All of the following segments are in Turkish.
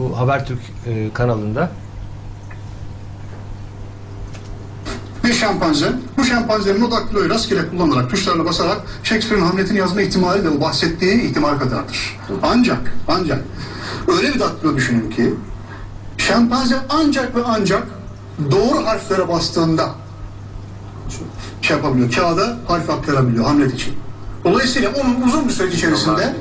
Bu Habertürk e, kanalında. Bir şempanze, bu şempanzenin o daktiloyu rastgele kullanarak, tuşlarına basarak Shakespeare'in Hamlet'ini yazma ihtimali de o bahsettiği ihtimal kadardır. Ancak, ancak öyle bir daktilo düşünün ki şempanze ancak ve ancak doğru harflere bastığında şey yapabiliyor, kağıda harf aktarabiliyor Hamlet için. Dolayısıyla onun uzun bir süreç içerisinde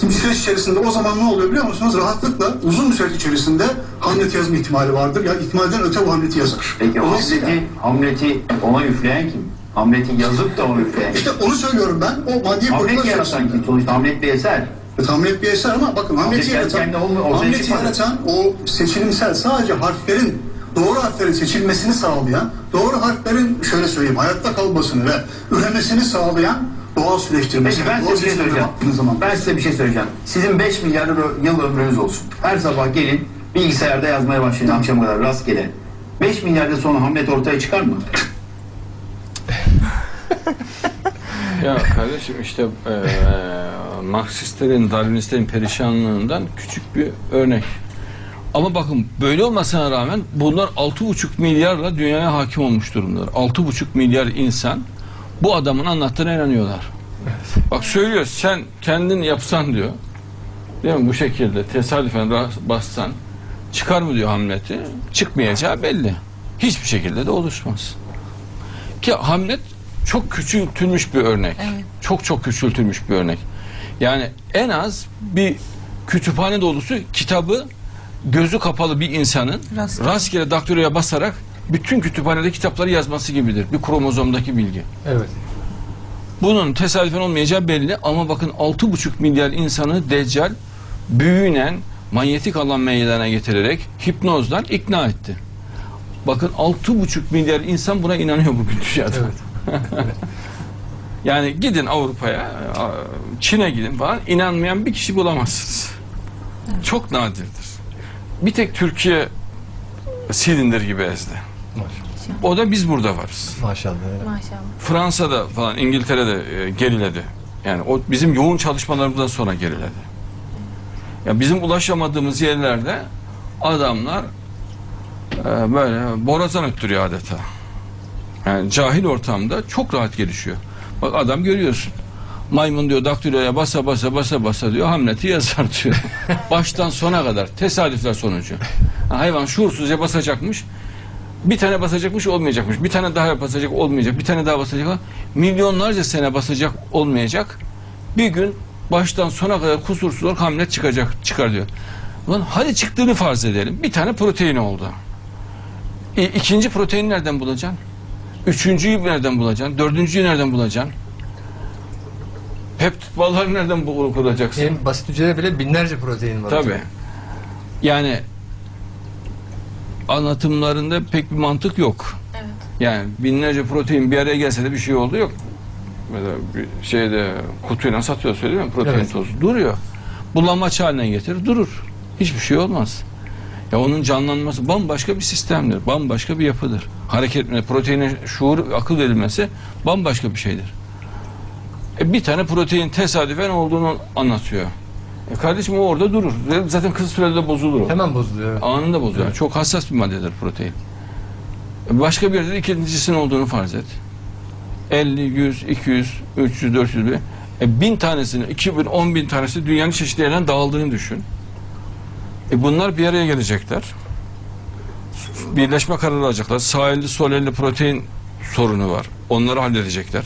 Şimdi süreç içerisinde o zaman ne oluyor biliyor musunuz? Rahatlıkla uzun bir süreç içerisinde Hamlet yazma ihtimali vardır. Ya ihtimalden öte bu Hamlet'i yazar. Peki Dolayısıyla- Hamlet'i, Hamlet'i ona üfleyen kim? Hamlet'i yazıp da ona üfleyen? İşte onu söylüyorum ben. O maddi Hamlet yaratan kim? Sonuçta Hamlet bir eser. Evet, Hamlet bir eser ama bakın Hamlet'i Hamlet kendi yaratan, çıkmadı. yaratan o seçilimsel sadece harflerin doğru harflerin seçilmesini sağlayan, doğru harflerin şöyle söyleyeyim hayatta kalmasını ve üremesini sağlayan doğal süreçtirmesi. Peki ben size bir şey söyleyeceğim. zaman. Ben size bir şey söyleyeceğim. Sizin 5 milyar yıl ömrünüz olsun. Her sabah gelin bilgisayarda yazmaya başlayın akşama kadar rastgele. 5 milyar yıl sonra Hamlet ortaya çıkar mı? Ya kardeşim işte eee Marksistlerin, Darwinistlerin perişanlığından küçük bir örnek. Ama bakın böyle olmasına rağmen bunlar 6,5 milyarla dünyaya hakim olmuş durumdalar. 6,5 milyar insan bu adamın anlattığına inanıyorlar. Bak söylüyor sen kendin yapsan diyor. Değil mi bu şekilde tesadüfen bassan çıkar mı diyor Hamlet'i? Çıkmayacağı belli. Hiçbir şekilde de oluşmaz. Ki Hamlet çok küçültülmüş bir örnek. Çok çok küçültülmüş bir örnek. Yani en az bir kütüphane dolusu kitabı gözü kapalı bir insanın Rastgele. rastgele daktiloya basarak bütün kütüphanede kitapları yazması gibidir. Bir kromozomdaki bilgi. Evet. Bunun tesadüfen olmayacağı belli ama bakın 6,5 milyar insanı Deccal büyünen manyetik alan meydana getirerek hipnozdan ikna etti. Bakın 6,5 milyar insan buna inanıyor bugün dünyada. Evet. Yani gidin Avrupa'ya, Çin'e gidin falan inanmayan bir kişi bulamazsınız. Çok nadirdir. Bir tek Türkiye silindir gibi ezdi. Maşallah. O da biz burada varız. Maşallah. evet. Maşallah. Fransa'da falan İngiltere'de e, geriledi. Yani o bizim yoğun çalışmalarımızdan sonra geriledi. Ya bizim ulaşamadığımız yerlerde adamlar e, böyle borazan öttürüyor adeta. Yani cahil ortamda çok rahat gelişiyor. Bak adam görüyorsun. Maymun diyor daktiloya basa basa basa basa diyor Hamlet'i yazar diyor. Baştan sona kadar tesadüfler sonucu. Hayvan şuursuzca basacakmış. Bir tane basacakmış olmayacakmış. Bir tane daha basacak olmayacak. Bir tane daha basacak. Milyonlarca sene basacak olmayacak. Bir gün baştan sona kadar kusursuz olarak Hamlet çıkacak çıkar diyor. Ulan hadi çıktığını farz edelim. Bir tane protein oldu. E, ikinci proteini nereden bulacaksın? Üçüncüyü nereden bulacaksın? Dördüncüyü nereden bulacaksın? Peptit bağları nereden bul- bulacaksın? En basit hücrede bile binlerce protein var. Tabii. Yani anlatımlarında pek bir mantık yok. Evet. Yani binlerce protein bir araya gelse de bir şey oldu yok. Mesela bir şeyde kutuyla satıyor söylüyor mu? Protein Evet. tozu. Duruyor. Bulamaç haline getirir durur. Hiçbir şey olmaz. Ya onun canlanması bambaşka bir sistemdir. Bambaşka bir yapıdır. Hareket proteine şuur, akıl verilmesi bambaşka bir şeydir. E bir tane protein tesadüfen olduğunu anlatıyor. E kardeşim o orada durur. Zaten kısa sürede de bozulur o. Hemen bozuluyor. evet. Anında bozuyor. Yani Çok hassas bir maddedir protein. Başka bir yerde de ikincisinin olduğunu farz et. 50, 100, 200, 300, 400 bir. E, bin tanesini, 2000, 10 bin tanesi dünyanın çeşitli yerlerine dağıldığını düşün. E bunlar bir araya gelecekler. Birleşme kararı alacaklar. Sahilli, solelli protein sorunu var. Onları halledecekler.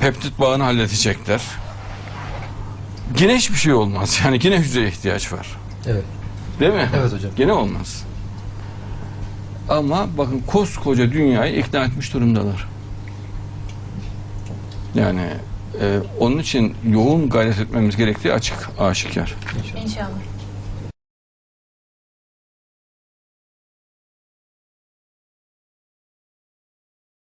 Peptit bağını halledecekler. Yine hiçbir şey olmaz. Yani yine hücreye ihtiyaç var. Evet. Değil mi? Evet hocam. Gene olmaz. Ama bakın koskoca dünyayı ikna etmiş durumdalar. Yani e, onun için yoğun gayret etmemiz gerektiği açık, aşikar. İnşallah. İnşallah.